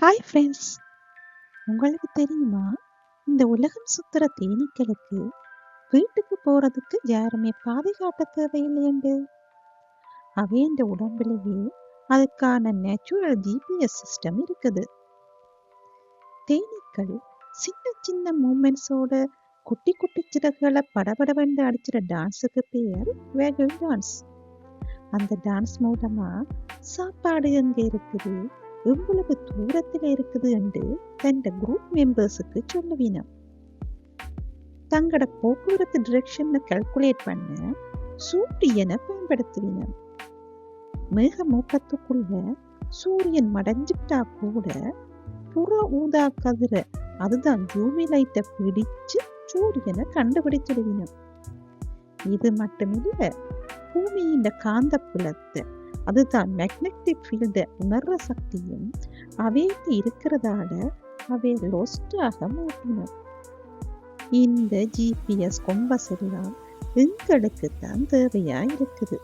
Hi friends உங்களுக்கு தெரியுமா? இந்த உலகம் சுத்துற தேனீக்களுக்கு வீட்டுக்கு போகிறதுக்கு யாருமே பாதை பாதுகாட்ட தேவையில்லையண்டு இந்த உடம்புலயே அதுக்கான நேச்சுரல் ஜிபிஎஸ் சிஸ்டம் இருக்குது. தேனீக்கள் சின்ன சின்ன மூமெண்ட்ஸோட குட்டி குட்டி சிறகுகளை படபடவென்று அடிச்சிட டான்ஸுக்கு பேர் வேகல் டான்ஸ் அந்த டான்ஸ் மூலமாக சாப்பாடு எங்கே இருக்குது? எவ்வளவு தூரத்தில் இருக்குது என்று தன் குரூப் மெம்பர்ஸுக்கு சொல்லுவினம் தங்களோட போக்குவரத்து டிரெக்ஷனை கல்குலேட் பண்ண சூரியனை பயன்படுத்துவினம் மேக மூட்டத்துக்குள்ள சூரியன் மடைஞ்சிட்டா கூட புற ஊதா கதிர அதுதான் ஜூமி லைட்டை பிடிச்சு சூரியனை கண்டுபிடிச்சிடுவினம் இது மட்டுமில்ல பூமியின் காந்த புலத்தை அதுதான் மேக்னெட்டிக் ஃபீல்டு உணர்ற சக்தியும் அவைக்கு இருக்கிறதால அவை லொஸ்டாக மாட்டினோம் இந்த ஜிபிஎஸ் கொம்பஸ் எல்லாம் எங்களுக்கு தான் தேவையா இருக்குது.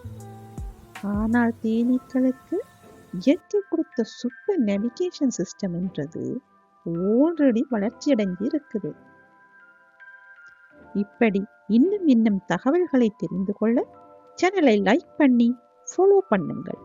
ஆனால் தேனீக்களுக்கு இயற்கை கொடுத்த சூப்பர் நேவிகேஷன் சிஸ்டம்ன்றது ஆல்ரெடி வளர்ச்சியடைஞ்சு இருக்குது. இப்படி இன்னும் இன்னும் தகவல்களை தெரிந்து கொள்ள சேனலை லைக் பண்ணி ஃபாலோ பண்ணுங்கள்.